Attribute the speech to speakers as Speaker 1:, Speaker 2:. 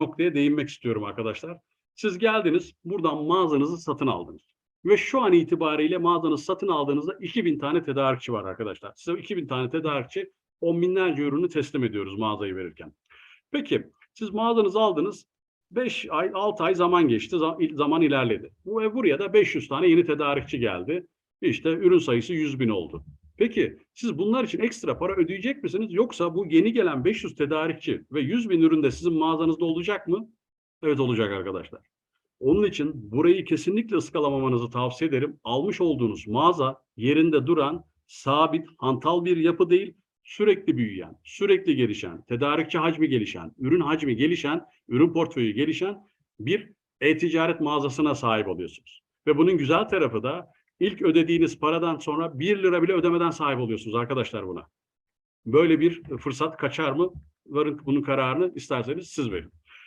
Speaker 1: noktaya değinmek istiyorum arkadaşlar. Siz geldiniz, buradan mağazanızı satın aldınız. Ve şu an itibariyle mağazanızı satın aldığınızda 2000 tane tedarikçi var arkadaşlar. Size 2000 tane tedarikçi, on binlerce ürünü teslim ediyoruz mağazayı verirken. Peki, siz mağazanızı aldınız, 5 ay, 6 ay zaman geçti, za- zaman ilerledi. Bu buraya da 500 tane yeni tedarikçi geldi. İşte ürün sayısı 100 bin oldu. Peki siz bunlar için ekstra para ödeyecek misiniz? Yoksa bu yeni gelen 500 tedarikçi ve 100 bin ürün de sizin mağazanızda olacak mı? Evet olacak arkadaşlar. Onun için burayı kesinlikle ıskalamamanızı tavsiye ederim. Almış olduğunuz mağaza yerinde duran, sabit, hantal bir yapı değil, sürekli büyüyen, sürekli gelişen, tedarikçi hacmi gelişen, ürün hacmi gelişen, ürün portföyü gelişen bir e-ticaret mağazasına sahip oluyorsunuz. Ve bunun güzel tarafı da ilk ödediğiniz paradan sonra 1 lira bile ödemeden sahip oluyorsunuz arkadaşlar buna. Böyle bir fırsat kaçar mı? Varın bunun kararını isterseniz siz verin.